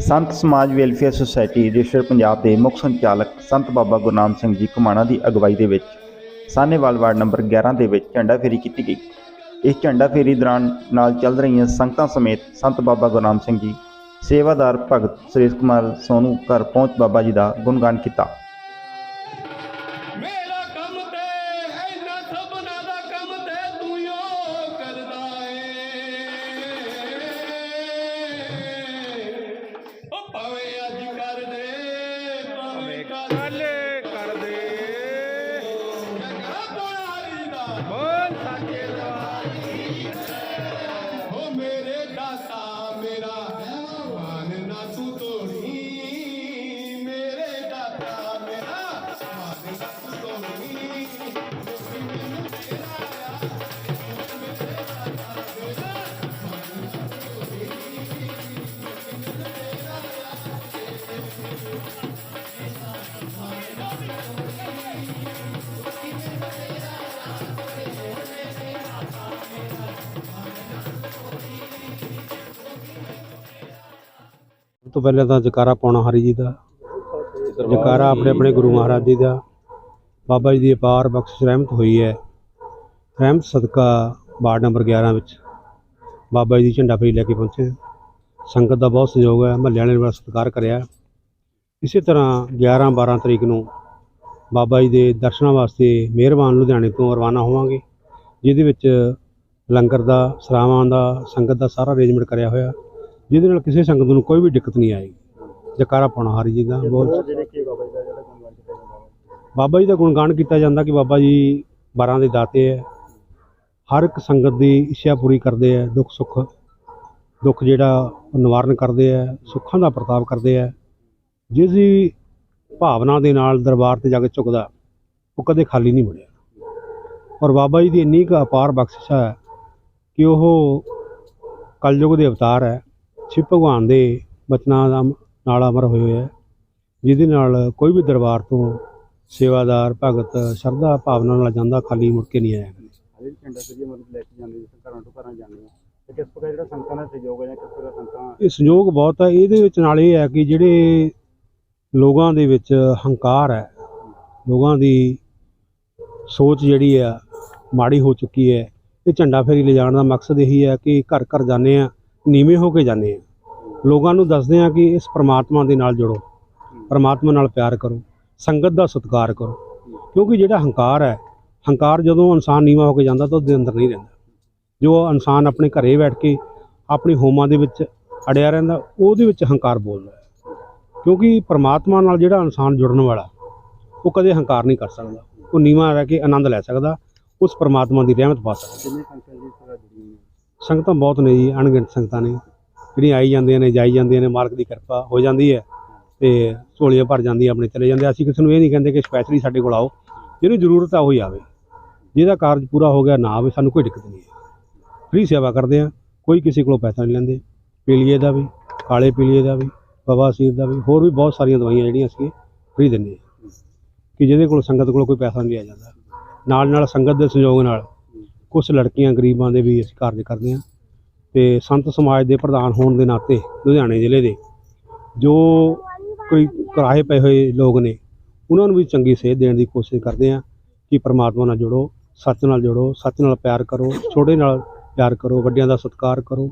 ਸੰਤ ਸਮਾਜ welfare society register Punjab ਦੇ ਮੁੱਖ ਸੰਚਾਲਕ ਸੰਤ ਬਾਬਾ ਗੁਰਨਾਮ ਸਿੰਘ ਜੀ ਘੁਮਾਣਾ ਦੀ ਅਗਵਾਈ ਦੇ ਵਿੱਚ ਸਾਨੇਵਾਲ ਵਾਰਡ ਨੰਬਰ 11 ਦੇ ਵਿੱਚ ਝੰਡਾ ਫੇਰੀ ਕੀਤੀ ਗਈ। ਇਸ ਝੰਡਾ ਫੇਰੀ ਦੌਰਾਨ ਨਾਲ ਚੱਲ ਰਹੀਆਂ ਸੰਗਤਾਂ ਸਮੇਤ ਸੰਤ ਬਾਬਾ ਗੁਰਨਾਮ ਸਿੰਘ ਜੀ, ਸੇਵਾਦਾਰ ਭਗਤ ਸੁਰੇਸ਼ ਕੁਮਾਰ ਸੋਨੂ ਘਰ ਪਹੁੰਚ ਬਾਬਾ ਜੀ ਦਾ ਗੁਣਗਾਨ ਕੀਤਾ। ಎಲ್ಲಿ ਸਭ ਤੋਂ ਪਹਿਲਾਂ ਤਾਂ ਜਕਾਰਾ ਪਾਉਣਾ ਹਰੀ ਜੀ ਦਾ। ਜਕਾਰਾ ਆਪਣੇ ਆਪਣੇ ਗੁਰੂ ਮਹਾਰਾਜ ਜੀ ਦਾ। ਬਾਬਾ ਜੀ ਦੀ ਅਪਾਰ ਬਖਸ਼ਿਸ਼ ਰਹਿਮਤ ਹੋਈ ਹੈ। ਰਹਿਮਤ ਸਦਕਾ ਵਾਰਡ ਨੰਬਰ 11 ਵਿੱਚ ਬਾਬਾ ਜੀ ਦੀ ਝੰਡਾ ਫੇਰੀ ਲੈ ਕੇ ਪਹੁੰਚੇ। ਸੰਗਤ ਦਾ ਬਹੁਤ ਸਹਿਯੋਗ ਹੈ। ਮਹੱਲੇ ਵਾਲੇ ਨੇ ਬੜਾ ਸਤਿਕਾਰ ਕਰਿਆ। ਇਸੇ ਤਰ੍ਹਾਂ 11 12 ਤਰੀਕ ਨੂੰ ਬਾਬਾ ਜੀ ਦੇ ਦਰਸ਼ਨਾਂ ਵਾਸਤੇ ਮਿਹਰਬਾਨ ਲੁਧਿਆਣੇ ਤੋਂ ਰਵਾਨਾ ਹੋਵਾਂਗੇ, ਜਿਹਦੇ ਵਿੱਚ ਲੰਗਰ ਦਾ, ਸਰਾਵਾਂ ਦਾ, ਸੰਗਤ ਦਾ ਸਾਰਾ ਅਰੇਂਜਮੈਂਟ ਕਰਿਆ ਹੋਇਆ। ਜਿਹਦੇ ਨਾਲ ਕਿਸੇ ਸੰਗਤ ਨੂੰ ਕੋਈ ਵੀ ਦਿੱਕਤ ਨਹੀਂ ਆਏਗੀ। ਜਕਾਰਾ ਪਾਉਣਾ, ਹਰੀ ਜੀ ਦਾ ਬਹੁਤ ਬਾਬਾ ਜੀ ਦਾ ਗੁਣਗਾਨ ਕੀਤਾ ਜਾਂਦਾ ਕਿ ਬਾਬਾ ਜੀ 12 ਦੇ ਦਾਤੇ ਹੈ। ਹਰ ਇੱਕ ਸੰਗਤ ਦੀ ਇੱਛਾ ਪੂਰੀ ਕਰਦੇ ਹੈ, ਦੁੱਖ ਸੁੱਖ, ਦੁੱਖ ਜਿਹੜਾ ਉਹ ਨਿਵਾਰਨ ਕਰਦੇ ਹੈ, ਸੁੱਖਾਂ ਦਾ ਪ੍ਰਤਾਪ ਕਰਦੇ ਹੈ। ਜਿਸ ਦੀ ਭਾਵਨਾ ਦੇ ਨਾਲ ਦਰਬਾਰ ਤੇ ਜਾ ਕੇ ਝੁਕਦਾ, ਉਹ ਕਦੇ ਖਾਲੀ ਨਹੀਂ ਮੁੜਿਆ। ਔਰ ਬਾਬਾ ਜੀ ਦੀ ਇੰਨੀ ਕੁ ਅਪਾਰ ਬਖਸ਼ਿਸ਼ ਹੈ ਕਿ ਉਹ ਕਲਯੁਗ ਦੇ ਅਵਤਾਰ ਹੈ। ਸ਼ਿਵ ਭਗਵਾਨ ਦੇ ਬਚਨਾਂ ਦਾ ਨਾਲ ਅਮਰ ਹੋਏ ਹੈ ਜਿਹਦੇ ਨਾਲ ਕੋਈ ਵੀ ਦਰਬਾਰ ਤੋਂ ਸੇਵਾਦਾਰ ਭਗਤ ਸ਼ਰਧਾ ਭਾਵਨਾ ਨਾਲ ਜਾਂਦਾ ਖਾਲੀ ਮੁੜ ਕੇ ਨਹੀਂ ਆਇਆ ਕਦੇ। ਹਰੇ ਝੰਡਾ ਤੇ ਮਤਲਬ ਲੈ ਕੇ ਜਾਂਦੇ ਜਿਸ ਘਰਾਂ ਤੋਂ ਘਰਾਂ ਜਾਂਦੇ ਆ ਤੇ ਕਿਸ ਪ੍ਰਕਾਰ ਜਿਹੜਾ ਸੰਗਤਾਂ ਦਾ ਸਹਿਯੋਗ ਹੈ ਜਾਂ ਕਿਸ ਪ੍ਰਕਾਰ ਸੰਗਤਾਂ ਇਹ ਸੰਯੋਗ ਬਹੁਤ ਹੈ ਇਹਦੇ ਵਿੱਚ ਨਾਲ ਇਹ ਹੈ ਕਿ ਜਿਹੜੇ ਲੋਕਾਂ ਦੇ ਵਿੱਚ ਹੰਕਾਰ ਹੈ ਲੋਕਾਂ ਦੀ ਸੋਚ ਜਿਹੜੀ ਆ ਮਾੜੀ ਹੋ ਚੁੱਕੀ ਹੈ ਇਹ ਝੰਡਾ ਫੇਰੀ ਲਿਜਾਣ ਦਾ ਮਕਸਦ ਇਹੀ ਹੈ ਕਿ ਘਰ ਘਰ ਜਾਂਦੇ ਆ ਨੀਵੇਂ ਹੋ ਕੇ ਜਾਂਦੇ ਆ ਲੋਕਾਂ ਨੂੰ ਦੱਸਦੇ ਆ ਕਿ ਇਸ ਪ੍ਰਮਾਤਮਾ ਦੇ ਨਾਲ ਜੁੜੋ। ਪ੍ਰਮਾਤਮਾ ਨਾਲ ਪਿਆਰ ਕਰੋ। ਸੰਗਤ ਦਾ ਸਤਿਕਾਰ ਕਰੋ। ਕਿਉਂਕਿ ਜਿਹੜਾ ਹੰਕਾਰ ਹੈ, ਹੰਕਾਰ ਜਦੋਂ ਇਨਸਾਨ ਨੀਵਾਂ ਹੋ ਕੇ ਜਾਂਦਾ ਤਾਂ ਉਹਦੇ ਅੰਦਰ ਨਹੀਂ ਰਹਿੰਦਾ। ਜੋ ਇਨਸਾਨ ਆਪਣੇ ਘਰੇ ਬੈਠ ਕੇ ਆਪਣੀ ਹੋਮਾਂ ਦੇ ਵਿੱਚ ਅੜਿਆ ਰਹਿੰਦਾ, ਉਹਦੇ ਵਿੱਚ ਹੰਕਾਰ ਬੋਲਦਾ ਕਿਉਂਕਿ ਪ੍ਰਮਾਤਮਾ ਨਾਲ ਜਿਹੜਾ ਇਨਸਾਨ ਜੁੜਨ ਵਾਲਾ, ਉਹ ਕਦੇ ਹੰਕਾਰ ਨਹੀਂ ਕਰ ਸਕਦਾ। ਉਹ ਨੀਵਾਂ ਰਹਿ ਕੇ ਆਨੰਦ ਲੈ ਸਕਦਾ, ਉਸ ਪ੍ਰਮਾਤਮਾ ਦੀ ਰਹਿਮਤ ਪਾ ਸਕਦਾ। ਸੰਗਤਾਂ ਬਹੁਤ ਨੇ ਜੀ, ਅਣਗਿਣਤ ਸੰਗਤਾਂ ਨੇ। ਜਿਹੜੀਆਂ ਆਈ ਜਾਂਦੀਆਂ ਨੇ, ਜਾਈ ਜਾਂਦੀਆਂ ਨੇ, ਮਾਲਕ ਦੀ ਕਿਰਪਾ ਹੋ ਜਾਂਦੀ ਹੈ ਤੇ ਝੋਲੀਆਂ ਭਰ ਜਾਂਦੀਆਂ ਆਪਣੇ ਚਲੇ ਜਾਂਦੇ ਅਸੀਂ ਕਿਸੇ ਨੂੰ ਇਹ ਨਹੀਂ ਕਹਿੰਦੇ ਕਿ ਸਪੈਸ਼ਲੀ ਸਾਡੇ ਕੋਲ ਆਓ। ਜਿਹਨੂੰ ਜ਼ਰੂਰਤ ਆ, ਉਹ ਹੀ ਆਵੇ। ਜਿਹਦਾ ਕਾਰਜ ਪੂਰਾ ਹੋ ਗਿਆ, ਨਾ ਆਵੇ, ਸਾਨੂੰ ਕੋਈ ਦਿੱਕਤ ਨਹੀਂ ਹੈ। ਫ੍ਰੀ ਸੇਵਾ ਕਰਦੇ ਆ, ਕੋਈ ਕਿਸੇ ਕੋਲੋਂ ਪੈਸਾ ਨਹੀਂ ਲੈਂਦੇ। ਪੀਲੀਏ ਦਾ ਵੀ, ਕਾਲੇ ਪੀਲੀਏ ਦਾ ਵੀ ਬਵਾਸੀਰ ਦਾ ਵੀ, ਹੋਰ ਵੀ ਬਹੁਤ ਸਾਰੀਆਂ ਦਵਾਈਆਂ ਜਿਹੜੀਆਂ ਅਸੀਂ ਫ੍ਰੀ ਦਿੰਦੇ ਹਾਂ ਕਿ ਜਿਹਦੇ ਕੋਲ, ਸੰਗਤ ਕੋਲ ਕੋਈ ਪੈਸਾ ਨਹੀਂ ਲਿਆ ਜਾਂਦਾ। ਨਾਲ ਨਾਲ ਸੰਗਤ ਦੇ ਸਹਿਯੋਗ ਨਾਲ ਕੁਝ ਲੜਕੀਆਂ ਗਰੀਬਾਂ ਦੇ ਵੀ ਅਸੀਂ ਕਾਰਜ ਕਰਦੇ ਹਾਂ ਤੇ ਸੰਤ ਸਮਾਜ ਦੇ ਪ੍ਰਧਾਨ ਹੋਣ ਦੇ ਨਾਤੇ ਲੁਧਿਆਣੇ ਜ਼ਿਲ੍ਹੇ ਦੇ ਜੋ ਕੋਈ ਕਰਾਹੇ ਪਏ ਹੋਏ ਲੋਕ ਨੇ, ਉਹਨਾਂ ਨੂੰ ਵੀ ਚੰਗੀ ਸੇਧ ਦੇਣ ਦੀ ਕੋਸ਼ਿਸ਼ ਕਰਦੇ ਹਾਂ ਕਿ ਪਰਮਾਤਮਾ ਨਾਲ ਜੁੜੋ, ਸੱਚ ਨਾਲ ਜੁੜੋ, ਸੱਚ ਨਾਲ ਪਿਆਰ ਕਰੋ, ਛੋਟੇ ਨਾਲ ਪਿਆਰ ਕਰੋ, ਵੱਡਿਆਂ ਦਾ ਸਤਿਕਾਰ ਕਰੋ,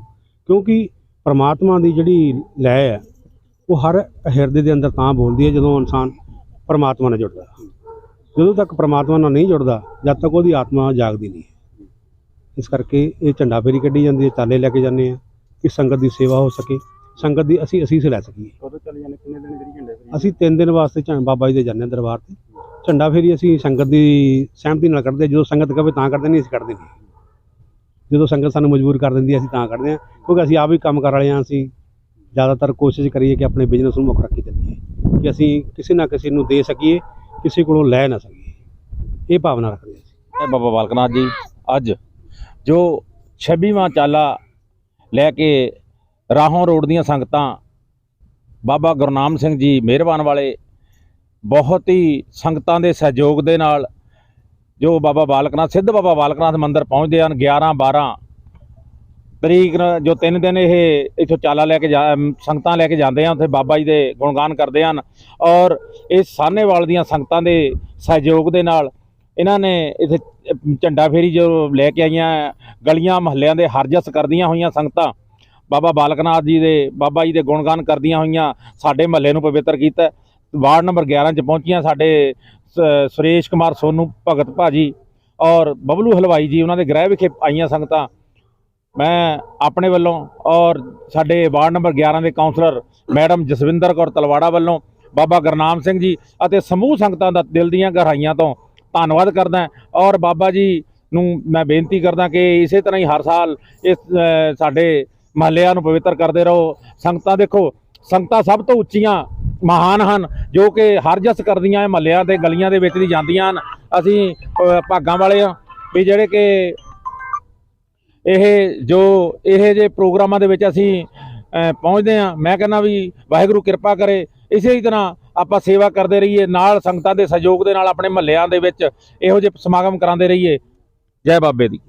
ਕਿਉਂਕਿ ਪਰਮਾਤਮਾ ਦੀ ਜਿਹੜੀ ਲੈ ਹੈ, ਉਹ ਹਰ ਹਿਰਦੇ ਦੇ ਅੰਦਰ ਤਾਂ ਬੋਲਦੀ ਹੈ ਜਦੋਂ ਇਨਸਾਨ ਪਰਮਾਤਮਾ ਨਾਲ ਜੁੜਦਾ। ਜਦੋਂ ਤੱਕ ਪਰਮਾਤਮਾ ਨਾਲ ਨਹੀਂ ਜੁੜਦਾ, ਜਦ ਤੱਕ ਉਹਦੀ ਆਤਮਾ ਜਾਗਦੀ ਨਹੀਂ ਹੈ। ਇਸ ਕਰਕੇ ਇਹ ਝੰਡਾ ਫੇਰੀ ਕੱਢੀ ਜਾਂਦੀ ਹੈ ਚਾਲੇ ਲੈ ਕੇ ਜਾਂਦੇ ਆ ਕਿ ਸੰਗਤ ਦੀ ਸੇਵਾ ਹੋ ਸਕੇ। ਸੰਗਤ ਦੀ ਅਸੀਂ ਅਸੀਸ ਲੈ ਸਕੀਏ। ਕਦੋਂ ਚੱਲੇ ਜਾਂਦੇ ਕਿੰਨੇ ਦਿਨ ਜਿਹੜੀ ਝੰਡਾ ਫੇਰੀ ਅਸੀਂ ਤਿੰਨ ਦਿਨ ਵਾਸਤੇ ਝੰ ਬਾਬਾ ਜੀ ਦੇ ਜਾਂਦੇ ਹਾਂ ਦਰਬਾਰ ਤੇ। ਝੰਡਾ ਫੇਰੀ ਅਸੀਂ ਸੰਗਤ ਦੀ ਸਹਿਮਤੀ ਨਾਲ ਕੱਢਦੇ। ਜਦੋਂ ਸੰਗਤ ਕਹੇ ਤਾਂ ਕੱਢਦੇ ਨਹੀਂ ਅਸੀਂ ਕੱਢਦੇ ਨਹੀਂ। ਜਦੋਂ ਸੰਗਤ ਸਾਨੂੰ ਮਜਬੂਰ ਕਰ ਦਿੰਦੀ ਅਸੀਂ ਤਾਂ ਕੱਢਦੇ ਹਾਂ। ਕਿਉਂਕਿ ਅਸੀਂ ਆਪ ਵੀ ਕੰਮ ਕਰ ਵਾਲੇ ਹਾਂ ਅਸੀਂ ਜ਼ਿਆਦਾਤਰ ਕੋਸ਼ਿਸ਼ ਕਰੀਏ ਕਿ ਆਪਣੇ ਬਿਜ਼ਨਸ ਨੂੰ ਮੁੱਖ ਰੱਖ ਕੇ ਚੱਲੀਏ। ਕਿ ਅਸੀਂ ਕਿਸੇ ਨਾ ਕਿਸੇ ਨੂੰ ਦੇ ਸਕੀਏ ਕਿਸੇ ਕੋਲੋਂ ਲੈ ਨਾ ਸਕੀਏ। ਇਹ ਭਾਵਨਾ ਰੱਖਦੇ ਹਾਂ ਅਸੀਂ। ਇਹ ਬਾਬਾ ਬਾਲਕਨਾਥ ਜੀ ਅੱਜ ਜੋ 26ਵਾਂ ਚਾਲਾ ਲੈ ਕੇ ਰਾਹੋਂ ਰੋਡ ਦੀਆਂ ਸੰਗਤਾਂ ਬਾਬਾ ਗੁਰਨਾਮ ਸਿੰਘ ਜੀ ਮਿਹਰਬਾਨ ਵਾਲੇ ਬਹੁਤ ਹੀ ਸੰਗਤਾਂ ਦੇ ਸਹਿਯੋਗ ਦੇ ਨਾਲ ਜੋ ਬਾਬਾ ਬਾਲਕਨਾਥ, ਸਿੱਧ ਬਾਬਾ ਬਾਲਕਨਾਥ ਮੰਦਿਰ ਪਹੁੰਚਦੇ ਹਨ 11 12 ਤਰੀਕ ਨੂੰ ਜੋ ਤਿੰਨ ਦਿਨ ਇਹ ਇਥੋਂ ਚਾਲਾ ਲੈ ਕੇ ਜਾ- ਸੰਗਤਾਂ ਲੈ ਕੇ ਜਾਂਦੇ ਆ, ਉੱਥੇ ਬਾਬਾ ਜੀ ਦੇ ਗੁਣਗਾਨ ਕਰਦੇ ਹਨ ਔਰ ਇਹ ਸਾਹਨੇਵਾਲ ਦੀਆਂ ਸੰਗਤਾਂ ਦੇ ਸਹਿਯੋਗ ਦੇ ਨਾਲ ਇਹਨਾਂ ਨੇ ਇਥੇ ਝੰਡਾ ਫੇਰੀ ਜੋ ਲੈ ਕੇ ਆਈਆਂ, ਗਲੀਆਂ, ਮਹੱਲਿਆਂ ਦੇ ਹਰਜਸ ਕਰਦੀਆਂ ਹੋਈਆਂ ਸੰਗਤਾਂ। ਬਾਬਾ ਬਾਲਕਨਾਥ ਜੀ ਦੇ, ਬਾਬਾ ਜੀ ਦੇ ਗੁਣਗਾਨ ਕਰਦੀਆਂ ਹੋਈਆਂ, ਸਾਡੇ ਮਹੱਲੇ ਨੂੰ ਪਵਿੱਤਰ ਕੀਤਾ। ਵਾਰਡ ਨੰਬਰ 11 ਚ ਪਹੁੰਚੀਆਂ ਸਾਡੇ, ਸ- ਸੁਰੇਸ਼ ਕੁਮਾਰ ਸੋਨੂ, ਭਗਤ ਭਾਜੀ ਔਰ ਬਬਲੂ ਹਲਵਾਈ ਜੀ, ਉਹਨਾਂ ਦੇ ਗ੍ਰਹਿ ਵਿਖੇ ਆਈਆਂ ਸੰਗਤਾਂ। ਮੈਂ ਆਪਣੇ ਵੱਲੋਂ ਔਰ ਸਾਡੇ ਵਾਰਡ ਨੰਬਰ 11 ਦੇ ਕਾਉਂਸਲਰ ਮੈਡਮ ਜਸਵਿੰਦਰ ਕੌਰ ਤਲਵਾੜਾ ਵੱਲੋਂ, ਬਾਬਾ ਗੁਰਨਾਮ ਸਿੰਘ ਜੀ ਅਤੇ ਸਮੂਹ ਸੰਗਤਾਂ ਦਾ ਦਿਲ ਦੀਆਂ ਗਹਿਰਾਈਆਂ ਤੋਂ ਧੰਨਵਾਦ ਕਰਦਾ ਔਰ ਬਾਬਾ ਜੀ ਨੂੰ ਮੈਂ ਬੇਨਤੀ ਕਰਦਾ ਕਿ ਇਸੇ ਤਰ੍ਹਾਂ ਹੀ ਹਰ ਸਾਲ ਇਸ ਸਾਡੇ ਮਹੱਲਿਆਂ ਨੂੰ ਪਵਿੱਤਰ ਕਰਦੇ ਰਹੋ। ਸੰਗਤਾਂ ਦੇਖੋ, ਸੰਗਤਾਂ ਸਭ ਤੋਂ ਉੱਚੀਆਂ ਮਹਾਨ ਹਨ, ਜੋ ਕਿ ਹਰ ਜਸ ਕਰਦੀਆਂ ਇਹ ਮਹੱਲਿਆਂ ਤੇ ਗਲੀਆਂ ਦੇ ਵਿੱਚ ਦੀ ਜਾਂਦੀਆਂ ਹਨ। ਅਸੀਂ ਭਾਗਾਂ ਵਾਲੇ ਆ ਵੀ ਜਿਹੜੇ ਕਿ ਇਹ ਜੋ, ਇਹ ਜੇ ਪ੍ਰੋਗਰਾਮਾਂ ਦੇ ਵਿੱਚ ਅਸੀਂ ਪਹੁੰਚਦੇ ਆ ਮੈਂ ਕਹਿੰਦਾ ਵੀ ਵਾਹਿਗੁਰੂ ਕਿਰਪਾ ਕਰੇ ਇਸੇ ਹੀ ਤਰ੍ਹਾਂ ਆਪਾਂ ਸੇਵਾ ਕਰਦੇ ਰਹੀਏ, ਨਾਲ ਸੰਗਤਾਂ ਦੇ ਸਹਿਯੋਗ ਦੇ ਨਾਲ ਆਪਣੇ ਮਹੱਲਿਆਂ ਦੇ ਵਿੱਚ ਇਹੋ ਜਿਹੇ ਸਮਾਗਮ ਕਰਾਉਂਦੇ ਰਹੀਏ। ਜੈ ਬਾਬੇ ਦੀ।